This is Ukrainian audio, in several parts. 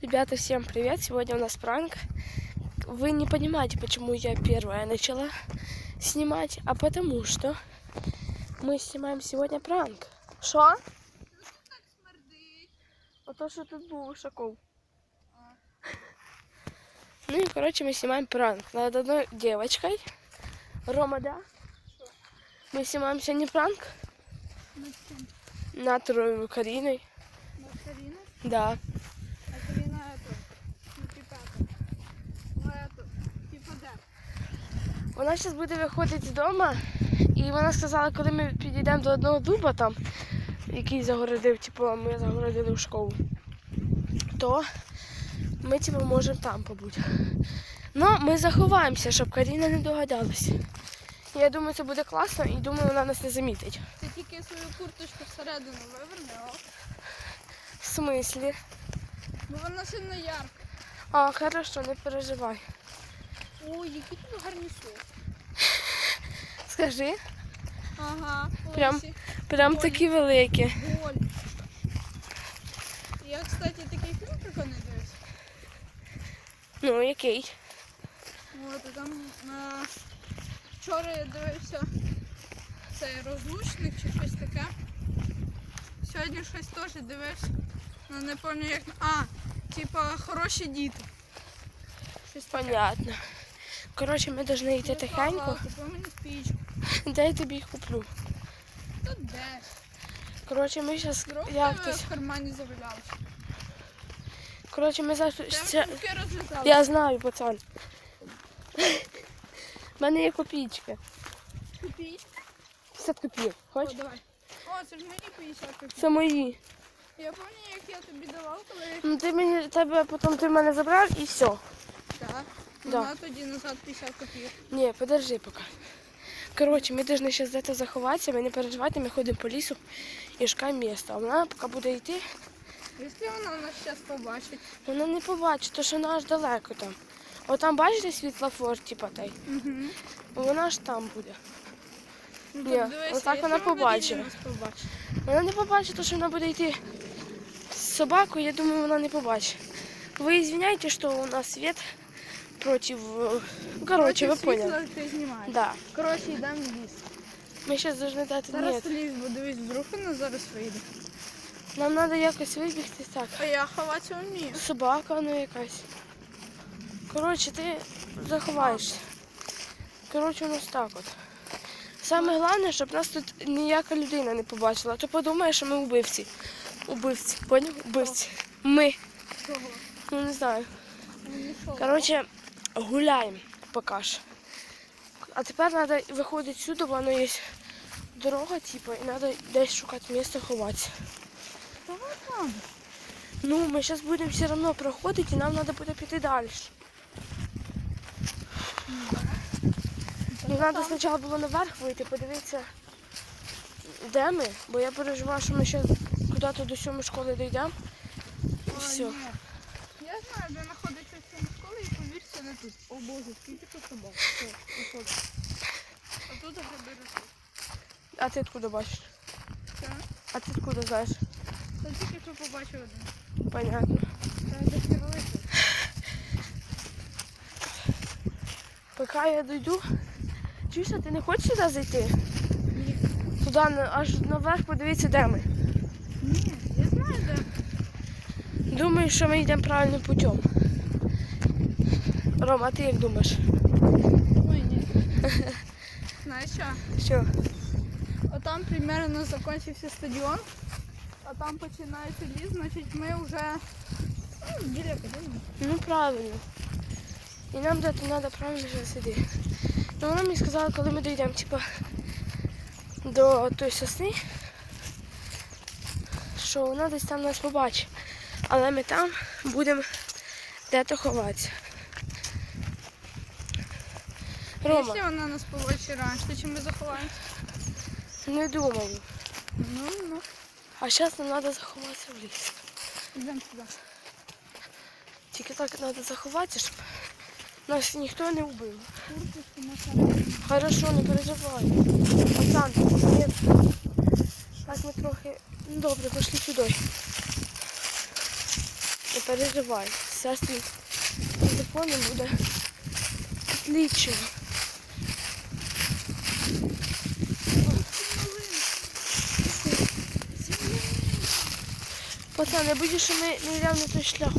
Ребята, всем привет! Сегодня у нас пранк. Вы не понимаете, почему я первая начала снимать, а потому что мы снимаем сегодня пранк. Что? А то, що тут був Ушаков. Ну и, короче, мы снимаем пранк над одной девочкой. Рома, да? Мы снимаем сегодня пранк Над кем? над Кариной. Над Кариной? Да. Вона зараз буде виходити з дому, і вона сказала, коли ми підійдемо до одного дуба там, який загородив, типу, ми загородили в школу, то ми типу, можемо там побути. Ну, ми заховаємося, щоб Каріна не догадалась. Я думаю, це буде класно і думаю, вона нас не замітить. Ти тільки свою курточку всередину виверни, о. В смислі? Бо вона сильно ярка. А, хорошо, не переживай. Ой, який тут гарні соус. Скажи, Ага, Прям- прям такі великі. голь. Я, кстати, такий фільм прикольний дивився. Ну, який? От, і там на... вчора я дивився цей розлучник чи щось таке. Сьогодні щось теж дивився. Ну не пам'ятаю як. А, типа хороші діти. Щось таке. Понятно. Коротше, ми повинні йти тихенько. Де я тобі їх куплю? Тут де? Коротше, ми зараз Здорово як тебе в кармані завалялося. Коротше, ми зараз. Я знаю, пацан. У мене є копійки. Купіть. 50 копійок. О, давай. О, це ж мені 50 копійок. Це мої. Я пам'ятаю, як я тобі давав, коли... Ну ти мені тебе потім ти в мене забрав і все. Так. Да. Вона тоді назад 50 копійок. Ні, подожди поки. Коротше, ми повинні зараз десь заховатися, ми не переживайте, ми ходимо по лісу і шукаємо місце. А вона поки буде йти, Якщо вона нас зараз побачить. вона не побачить, то що вона аж далеко там. От там бачите світлофор, типа той. Угу. Вона ж там буде. Ну, Ні, так отак вона якщо побачить. нас побачить. Вона не побачить, то, що вона буде йти з собакою, я думаю, вона не побачить. Ви извиняйте, що у нас світ проти... э, Ну, коротше, ви Проти поняли. ти знімаєш. Да. Коротше, йдемо в ліс. Ми зараз повинні дати... Зараз Ні, ліс, бо дивись, вдруг вона зараз вийде. нам треба якось вибігти так. А я ховатися вмію. Собака, ну якась. Коротше, ти заховаєшся. Коротше, у нас так от. Саме головне, щоб нас тут ніяка людина не побачила. А то подумає, що ми убивці. Убивці, поняв? Убивці. Ми. Чого? Ну не знаю. Ну. Коротше, гуляємо поки що. А тепер треба виходити сюди, бо воно є дорога, типу, і треба десь шукати місце ховатися. Ну, ми зараз будемо все одно проходити, і нам треба буде піти далі. Ну, треба спочатку було наверх вийти, подивитися, де ми, бо я переживаю, що ми ще куди-то до сьомої школи дійдемо. І все. Я знаю, де знаходиться ця школа і повірся не тут. О боже, скільки тут собак. Все, виходь. А тут гриби ростуть. А ти откуда бачиш? Так? А ти откуда знаєш? Та тільки що побачив один. Понятно. Та такий великий. Поки я дойду. Чуєш, ти не хочеш сюди зайти? Ні. Туди аж наверх подивитися, де ми. Ні, я знаю, де. Думаю, що ми йдемо правильним путем. Рома, а ти як думаєш? Ой, ні. Знаєш що? Що? Отам примерно закончився стадіон, а там починається ліс, значить ми вже ну, біля академії. Ну правильно. І нам де треба правильно вже сидіти. Ну вона мені сказала, коли ми дійдемо, типа, до тої сосни, що вона десь там нас побачить. Але ми там будемо де-то ховатися. Рома, Якщо вона нас побачить раніше, чи ми заховаємося? не думаю. Ну, ну. А зараз нам треба заховатися в ліс. Йдемо сюди. Тільки так треба заховатися, щоб нас ніхто не вбив. Хорошо, не переживай. Пацан, нет. Так ми трохи. Ну добре, пішли сюди. Не переживай. Все з твоїм телефоном буде отлично. Пацани, будеш, що ми не йдемо на той шлях.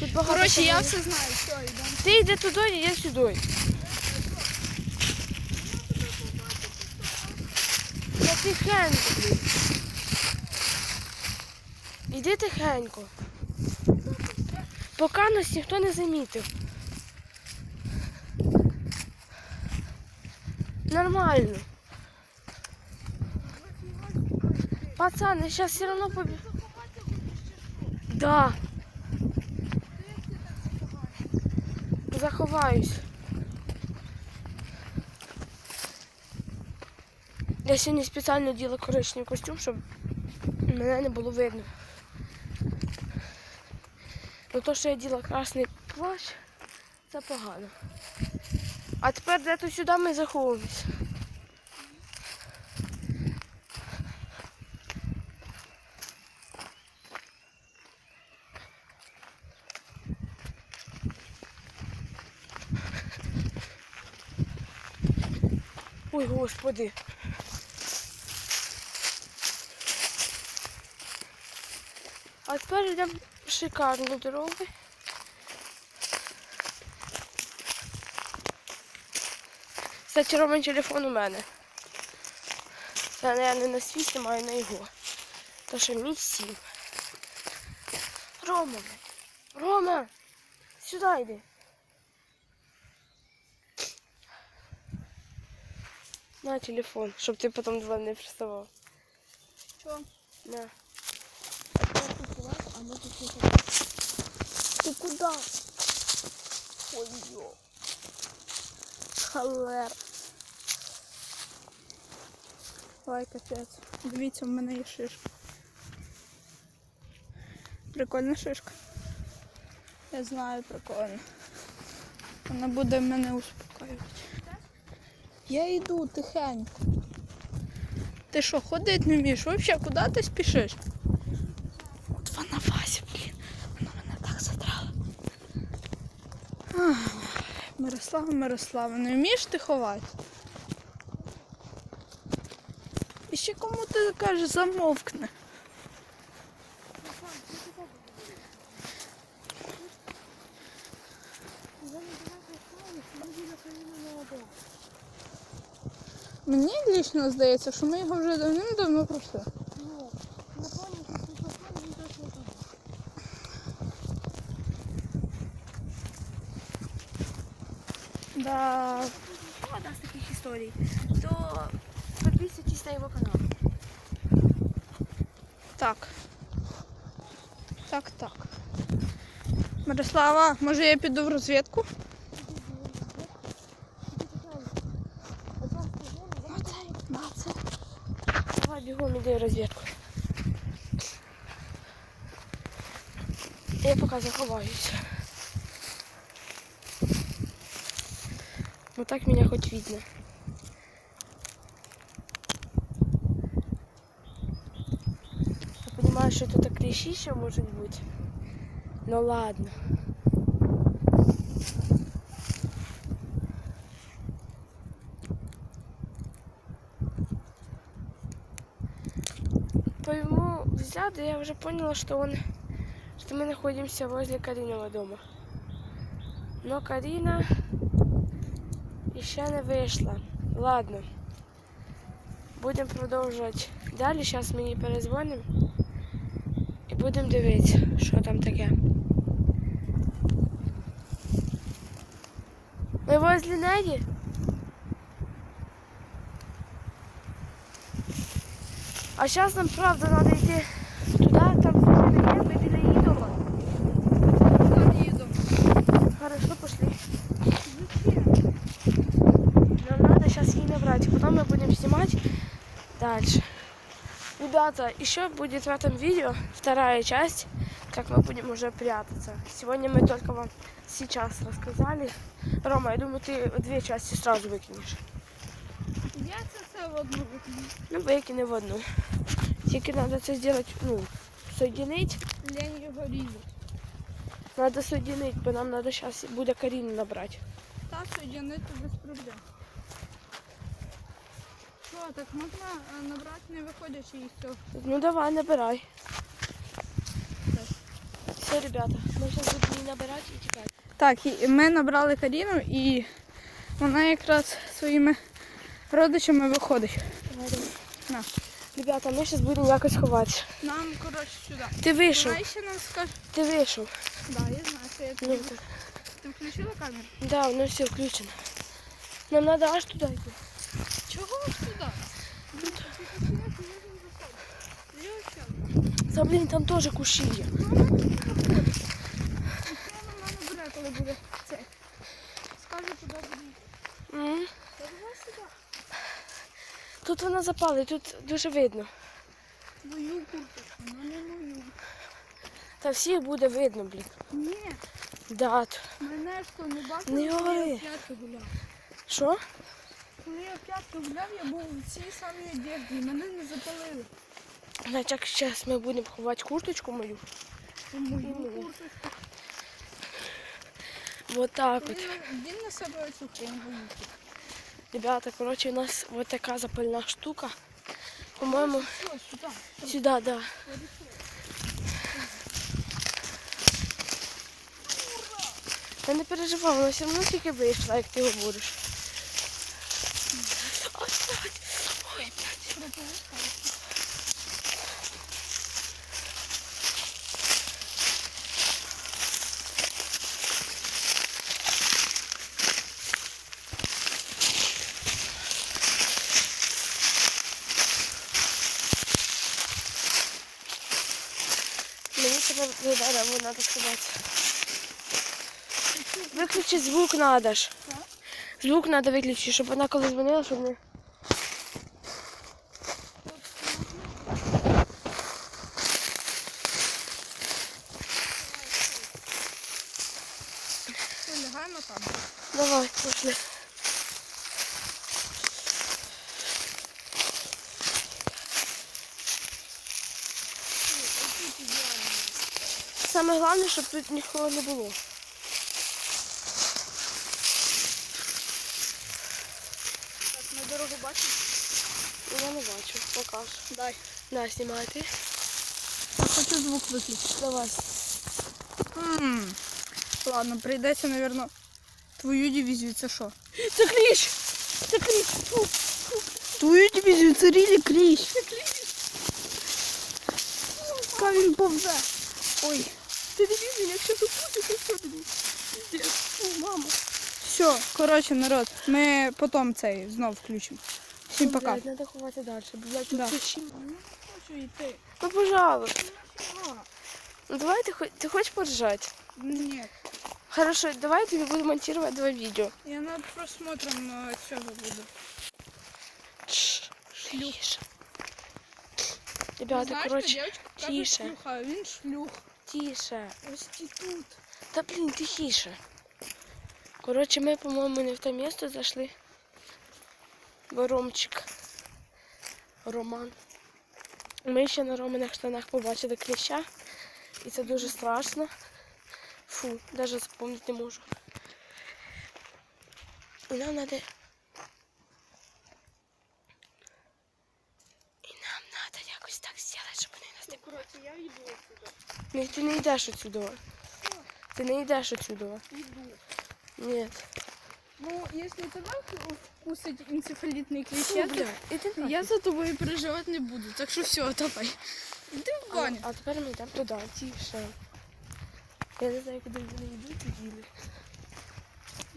Тут багато. Коротше, я все знаю, все, йдемо. Ти йди туди, я сюди. Я тихенько, блін. Іди тихенько. Поки нас ніхто не замітив. Нормально. Пацани, зараз все одно побіг. Да. Заховаюсь. Я сьогодні спеціально діла коричневий костюм, щоб мене не було видно. Ну то, що я діла красний плащ, це погано. А тепер де то сюди ми заховуємось. Ой, господи. А тепер йдемо шикарну дорогу. Кстати, Роман телефон у мене. Це я не на свій знімаю на його. То що мій сім. Рома. Рома! Сюди йди. На телефон, щоб ти потім до мене не приставав. Що? На. А ми тут Ти куди? Ой, йо. Халер. Ой, капець. Дивіться, в мене є шишка. Прикольна шишка. Я знаю, прикольно. Вона буде мене успокоювати. Я йду тихенько. Ти що, ходити не вмієш? Взагалі, куди ти спішиш? От вона Вася, блін. Вона мене так задрала. Ах, Мирослава, Мирослава, не вмієш ти ховати? І ще кому ти кажеш замовкне? Мені лічно здається, що ми його вже давним-давно пройшли. Да. Одна з таких історій. То підписуйтесь на його канал. Так. Так, так. Мирослава, може я піду в розвідку? Давай бігом іди в розвідку. Я поки заховаюся. Ну так меня хоть видно. Я понимаю, что тут клещища может быть. Ну ладно. взгляду я уже поняла, что он, что мы находимся возле Кариного дома. Но Карина еще не вийшла. Ладно. Будемо продовжувати далі. Зараз мені перезвонимо і будемо дивитися, що там таке. Ми возле неї? А зараз нам правда треба йти Ребята, еще будет в этом видео вторая часть, как мы будем уже прятаться. Сегодня мы только вам сейчас рассказали. Рома, я думаю, ты две части сразу выкинешь. Я це все в одну викину. Ну, викини в одну. Тільки треба це зробити, ну, соединить лень його різати. Треба соединити, бо нам треба зараз буде Каріну набрати. Та соєдинити без проблем. Що, так можна е, набрати не виходячи із цього? Ну давай, набирай. Так. Все, ребята, ми зараз будемо її набирати і тікати. Так, ми набрали Каріну і вона якраз своїми родичами виходить. Давай, давай. На. Ребята, ми зараз будемо якось ховатися. Нам, коротше, сюди. Ти вийшов, ще нам ти вийшов. Да, я знаю, що я Ну, тобі. Ти включила камеру? Так, да, воно все включено. Нам треба аж туди йти. Чого взагалі. Та блін, там теж кущі є. Сюди. Тут вона запала, тут дуже видно. Мою курточку, ну не мою. Та всіх буде видно, блін. Ні, Да. мене ж то не бачили, я гуляв. Що? Коли я в п'ятки гуляв, я був у цій самій одежді, мене не запалили. Значить, як зараз ми будемо ховати курточку мою. Мою курточку. Вот так от. Він, на себе цю хрень. Ребята, коротше, у нас вот така запальна штука. По-моєму, сюди? сюди, да. Та не переживай, вона все одно тільки вийшла, як ти говориш. Ой, блядь. Ой, блядь. Мені тебе до дерева треба сказати. Треба ж. Звук треба виключити, щоб вона коли дзвонила, щоб не. Лягаємо там. Давай, пошли. Саме головне, щоб тут нікого не було. Так, ми дорогу бачимо? Я не бачу, покаж. Дай. На, знімай ти. Я хочу звук виключити. Давай. М, Ладно, прийдеться, мабуть, твою дивізію, це що? Це кліщ! Це кліщ! Фу. Твою дивізію, це рілі кліщ. Ка він повзе. Ой. Ти дивись, якщо тут буде, то що тобі? Пиздец. Фу, мама. Все, коротше, народ, ми потім цей знов включимо. Всім пока. Блядь, Надо ховати далі, блядь, Да. тут кліщі. Не хочу йти. Ну, пожалуйста. Ну, давай ты, хо- ты хочешь поржать? Ні. Хорошо, давай я тебе буду монтировать два видео. Я над просмотром е, цього буду. Шлюх. Ребята, короче, тише. шлюха, а він шлюх. тише. Ось ті тут. Да блин, тихіше. Короче, ми, по-моєму, не в те місце зайшли. Ромчик. Роман. Ми ще на Романих штанах побачили кліща. І це дуже страшно. Фу, навіть запомнити не можу. І нам треба. І нам треба якось так зробити, щоб вони нас не Коротше, я йду отсюди. Ні, ти не йдеш отсюда. Ти не йдеш отсюда. Йду. Ні. Ну, якщо тебе вкусить енцефалітний кліщ, Фу, я, за тобою переживати не буду. Так що все, давай. Іди в А, баню. а тепер ми йдемо туди, тише. Я не знаю, куди вони йдуть і діли.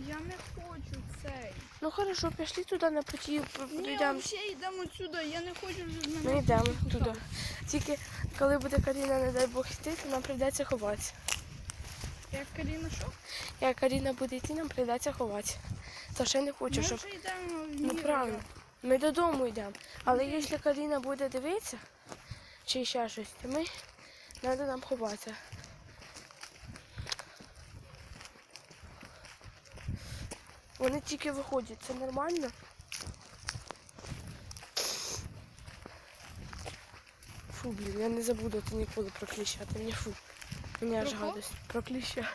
Я не хочу цей. Ну хорошо, пішли туди на путі, Ні, взагалі йдемо отсюди, я не хочу вже з Ми йдемо туди. Тільки коли буде Каріна, не дай Бог йти, то нам прийдеться ховатися. Як Каріна що? Як Каріна буде йти, нам прийдеться ховатися. То ще не хочу, Ми щоб. вже йдемо в Ну правильно. Ми додому йдемо. Але якщо Каріна буде дивитися, чи ще щось, то ми треба нам ховатися. Вони тільки виходять, це нормально? Фу. блін, я не забуду ти ніколи про кліща, ти мені фу. Мені аж гадость. Про кліща.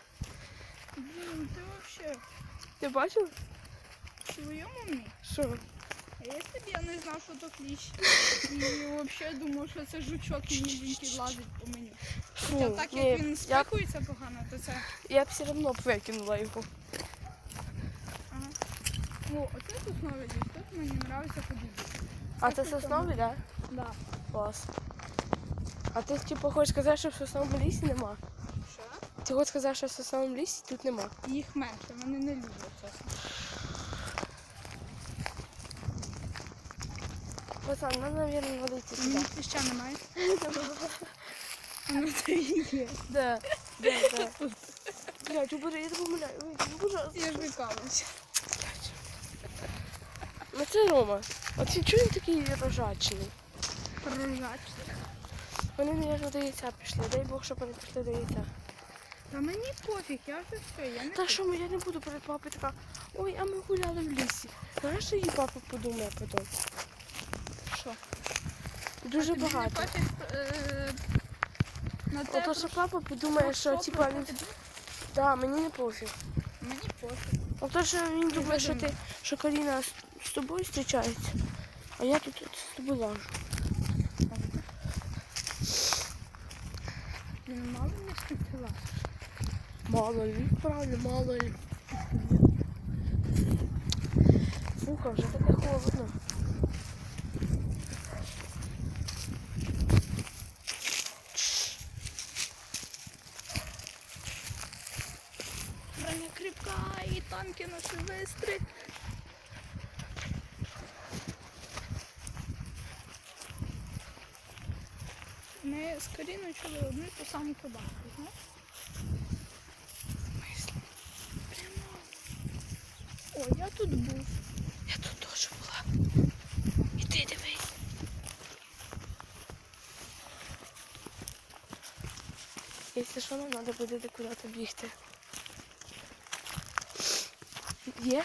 Блін, ти вообще Ти бачив? В своєму умі? Що? А я тобі я не знав, що то кліщ. І взагалі думав, що це жучок ніженький лазить по мені. Фу, Хоча так ні, як він я, спікується погано, то це. я б все одно викинула його. Ага. О, оце сосновий ліс. Тут мені подобається ходити. А Це сосновий, так? Да. Клас. А ти типу хочеш сказати, що в сосновому лісі нема? Що? Ти хочеш сказати, що в сосновому лісі тут нема. Їх менше, вони не люблять чесно. Пацан, нам, мабуть, треба йти сюди. Мені ще немає. Ну це і є. Да, да, да. Блядь, убери, я тебе умоляю. Ой, ну, пожалуйста. Я ж викалуюся. Ну це Рома. А ти чого він такий рожачний? Рожачний. Вони, мабуть, до яйця пішли. Дай Бог, щоб вони пішли до яйця. Та мені пофіг, я вже все, я не Та що ми, я не буду перед папою така, ой, а ми гуляли в лісі. Знаєш, що її папа подумає потім? Що. Дуже багато. е, Ото що папа подумає, що типа він. що? Да, мені не пофіг. Мені пофіг. Ото що він думає, що ти що Каріна з, тобою зустрічається, а я тут з тобою лажу. Мало не скільки лас. Мало ли, правильно, мало ли. Фуха, вже таке холодно. Чули одну і ту саму собаку. О, я тут був. Я тут теж була. Іди дивись. Якщо що, нам треба буде де куди-то бігти. Є?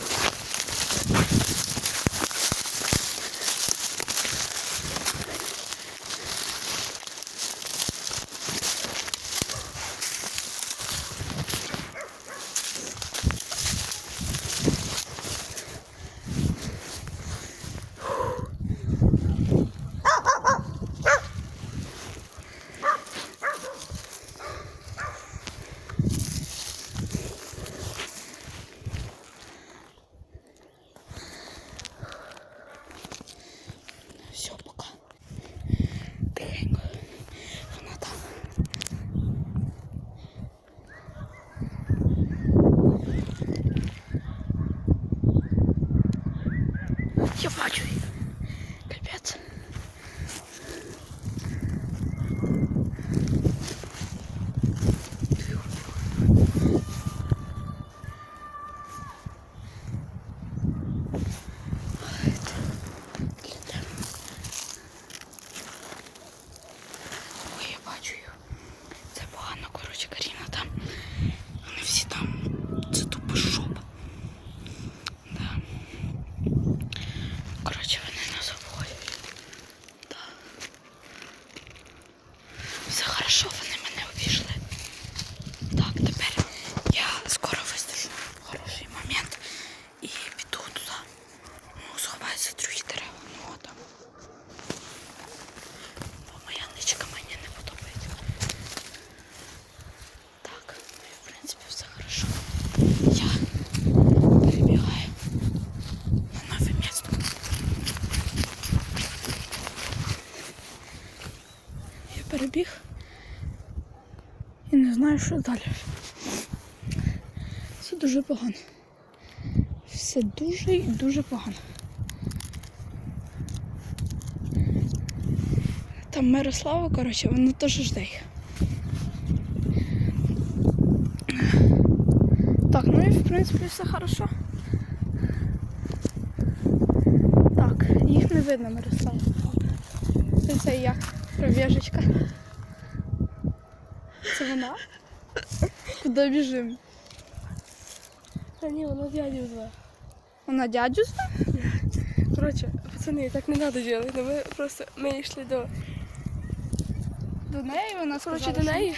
Капець. Ой, я бачу їх. Це погано, коротше, Каріна там. Вони всі там. Це тупо жопа. Да. Коротше, вони нас обходять. Да. Все хорошо, вони мене обійшли. Так, тепер я скоро вистачу хороший момент і піду туди. Ну, сховаюся другі дерева. Ну, там. Бо моя ничка мені не подобається. Так, ну і в принципі все хорошо. Я перебігаю на нове місто. Я перебіг і не знаю, що далі. Це дуже погано. це дуже і дуже погано. Там Мирослава, коротше, вона теж жде їх. Так, ну і в принципі все хорошо. Так, їх не видно, Мирослава. Це як пробіжечка. Це вона? Куди біжимо? Та ні, вона дядю зве. Вона дядю зве? Коротше, пацани, так не треба робити. Ми просто ми йшли до, До неї вона сказала, коротше, до що- неї.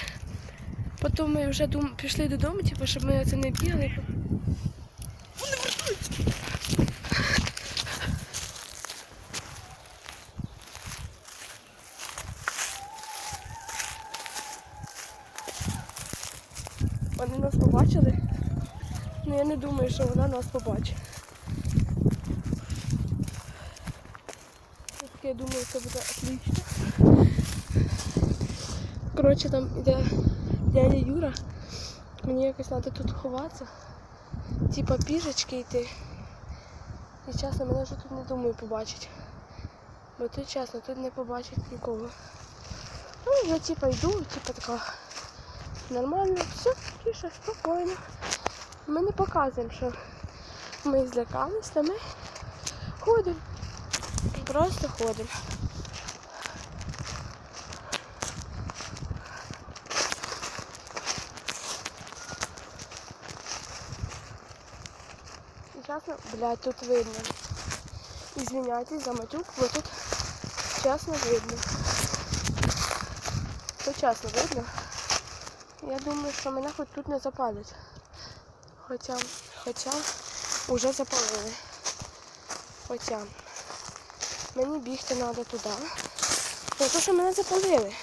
Потім ми вже дум... пішли додому, типу, щоб ми це не бігали. Вони нас побачили. Ну я не думаю, що вона нас побачить. Так, Я думаю, це буде отлично. Коротше, там іде дядя Юра. Мені якось треба тут ховатися. Типа піжечки йти. І чесно, мене вже тут не думаю побачить. Бо тут чесно, тут не побачить нікого. Ну, я типа йду, типа така нормально, все, тише, спокійно. Ми не показуємо, що ми злякалися, ми ходимо. Просто ходимо. Чесно, блядь, тут видно. Извиняйтесь за матюк, бо тут чесно видно. Тут чесно видно. Я думаю, що мене хоч тут не запалять. Хоча, хоча вже запалили. Хоча мені бігти треба туди. Тому що мене запалили.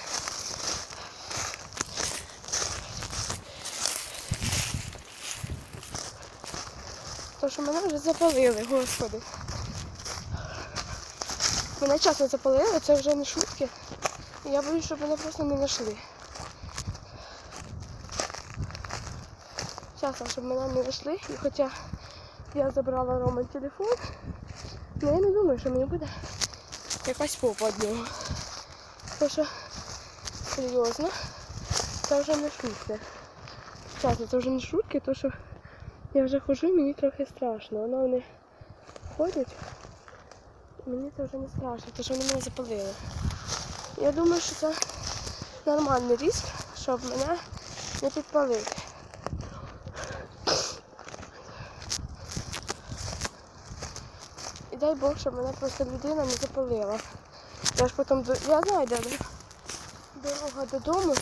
То, що мене вже запалили, господи. Мене чесно запалили, це вже не шутки. Я боюсь, щоб мене просто не знайшли. Чесно, щоб мене не знайшли. І хоча я забрала Роман телефон, але я не думаю, що мені буде якась попа від нього. Тому що серйозно, це вже не шутки. Чесно, це вже не шутки, тому що я вже ходжу, мені трохи страшно. Воно вони ходять. Мені це вже не страшно, тому що вони мене запалили. Я думаю, що це нормальний риск, щоб мене не підпалити. Дай Бог, щоб мене просто людина не запалила. Я ж потім. Я знаю, де дорога додому.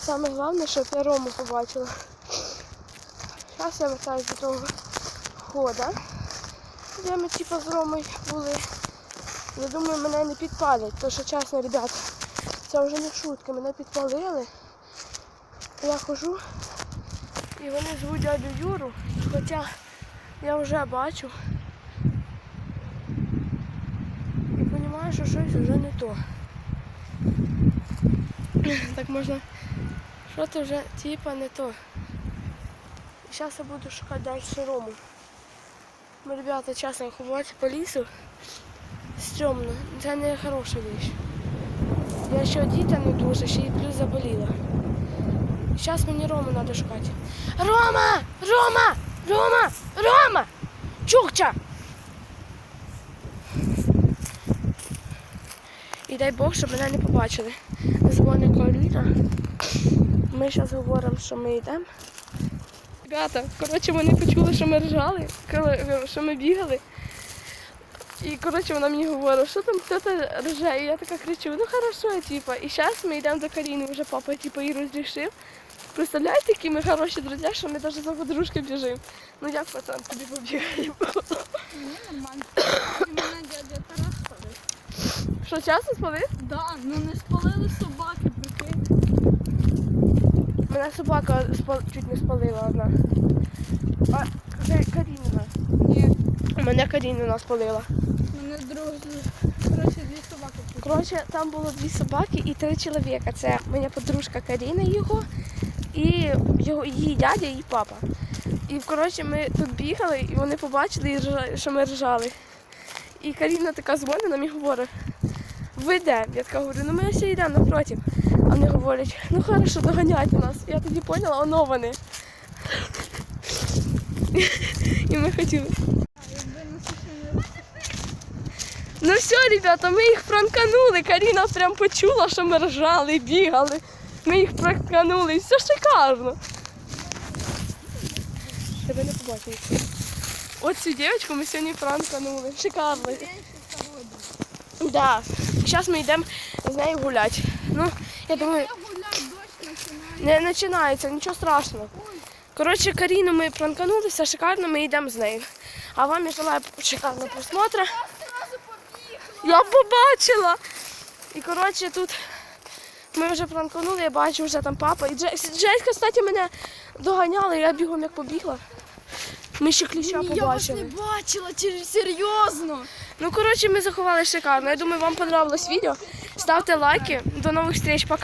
Саме головне, щоб я Рому побачила. Зараз я вертаюсь до того хода, де ми типу, з Ромою були. Я думаю, мене не підпалять, тому що чесно, ребят, це вже не шутки, мене підпалили. Я хожу і вони звуть дядю Юру, хоча я вже бачу розумію, що щось вже не то. Так можна, що це вже типа не то. І зараз я буду шукати далі Рому. Ми, ребята, чесно ховати по лісу. Стрьомно. Це не хороша річ. Я ще діта не дуже, ще й плюс заболіла. Зараз мені Рому треба шукати. Рома! Рома! Рома! Рома! Чукча! І дай Бог, щоб мене не побачили. Дзвонить Кароліна. Ми зараз говоримо, що ми йдемо. Ребята, коротше, вони почули, що ми ржали, що ми бігали. І коротше вона мені говорить, що там хто-то рже. І я така кричу, ну хорошо, типа. І зараз ми йдемо до Каріни, вже папа типа, її розрішив. Представляєте, які ми хороші друзі, що ми навіть за подружки біжимо. Ну як пацан тобі побігаємо? Мені нормально. І мене дядя Тарас ходить. Часу спалив? Да, ну не спалили собаки, прикинь. Мене собака спал... чуть не спалила одна. А це Каріна. Ні, Мене Каріна спалила. мене друг, коротше, дві собаки. Коротше, там було дві собаки і три чоловіка. Це моя подружка Каріна його, і його, її дядя і папа. І коротше, ми тут бігали, і вони побачили, що ми ржали. І Каріна така дзвонить нам і говорить, ви де? Я така говорю, ну ми ось йдемо напротив. А вони говорять, ну хорошо, доганяйте нас. Я тоді поняла, оно вони. І ми хотіли. Ще Ну все, ребята, ми їх пранканули. Каріна прям почула, що ми ржали, бігали. Ми їх пранканули, все шикарно. Тебе не побачили. От цю дівчинку ми сьогодні пранканули. Шикарно. Да. Зараз ми йдемо з нею гуляти. Ну, я думаю, не починається, нічого страшного. Коротше, Каріну ми пранканули, все шикарно, ми йдемо з нею. А вам я желаю шикарного просмотру. Я побачила. І коротше тут ми вже пранканули, я бачу вже там папа. І Джеська, кстати, мене доганяла, я бігом як побігла. Ми ще кліща Я вас не бачила, серйозно. Ну, коротше, ми заховали шикарно. Я думаю, вам понравилось відео. Ставте лайки. До нових зустріч, пока.